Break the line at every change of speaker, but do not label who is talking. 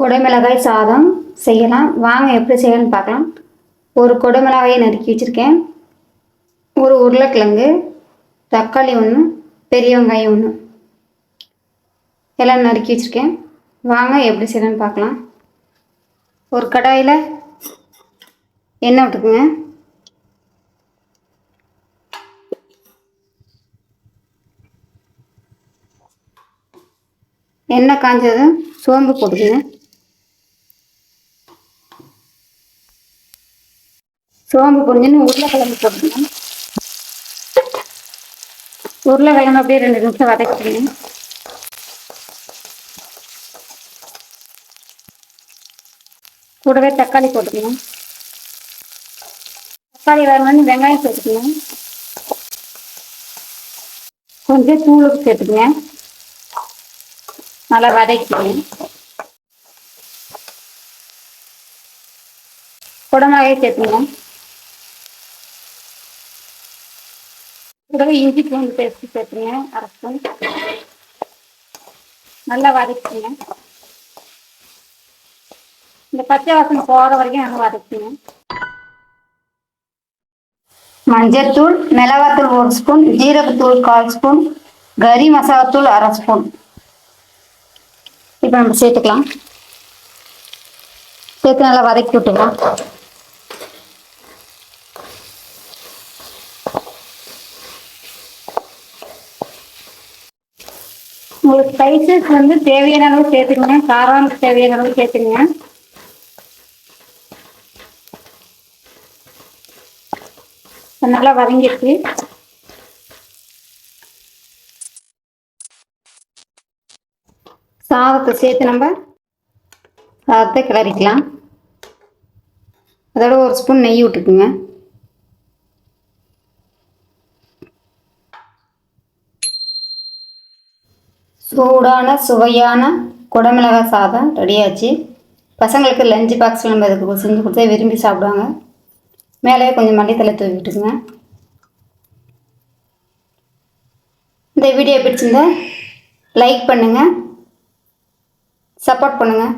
குடமிளகாய் சாதம் செய்யலாம். வாங்க எப்படி செய்யலாம்னு பார்க்கலாம். ஒரு குடமிளகாயை நறுக்கி வச்சுருக்கேன். ஒரு உருளைக்கிழங்கு தக்காளி ஒன்று பெரிய வெங்காயம் ஒன்று எல்லாம் நறுக்கி வச்சுருக்கேன். வாங்க எப்படி செய்யலாம்னு பார்க்கலாம். ஒரு கடாயில் எண்ணெய் விட்டுக்குங்க. எண்ணெய் காஞ்சதும் சோம்பு போட்டுக்குங்க. சோம்பு கொஞ்சம் உருளைக்கிழங்கு போட்டுக்கணும். உருளைக்கிழங்கு அப்படியே ரெண்டு நிமிஷம் வதக்கிக்கணும். கூடவே தக்காளி போட்டுக்கணும். தக்காளி வரணும்னு வெங்காயம் சேர்த்துக்கணும் கொஞ்சம் தூளுக்கு சேர்த்துக்கங்க. நல்லா வதக்கிக்கணும். குடமிளகாயை சேர்த்துக்கணும். கூடவே இஞ்சி பூண்டு பேஸ்ட் சேர்த்துங்க அரை ஸ்பூன் நல்லா வதக்கிங்க. இந்த பச்சை வாசனை போகிற வரைக்கும் நல்லா வதக்கிங்க. மஞ்சத்தூள் மிளகாத்தூள் ஒரு ஸ்பூன் ஜீரகத்தூள் கால் ஸ்பூன் கறி மசாலாத்தூள் அரை ஸ்பூன். இப்போ நம்ம சேர்த்துக்கலாம். சேர்த்து நல்லா வதக்கி விட்டுக்கலாம். உங்களுக்கு ஸ்பைசஸ் வந்து தேவையான அளவு சேர்த்துக்கங்க. காரம் தேவையான அளவு சேர்த்துங்க நல்லா வதங்கிடுச்சு. சாதத்தை சேர்த்து நம்ம சாதத்தை கிளறிக்கலாம். அதோட ஒரு ஸ்பூன் நெய் விட்டுக்குங்க. சூடான சுவையான குடமிளகாய் சாதம் ரெடியாச்சு. பசங்களுக்கு லஞ்ச் பாக்ஸில் நம்ம இதுக்கு செஞ்சு கொடுத்தா விரும்பி சாப்பிடுவாங்க. மேலே கொஞ்சம் மல்லித்தலை தூவி விட்டுக்குங்க. இந்த வீடியோ பிடிச்சிருந்தா லைக் பண்ணுங்கள் சப்போர்ட் பண்ணுங்கள்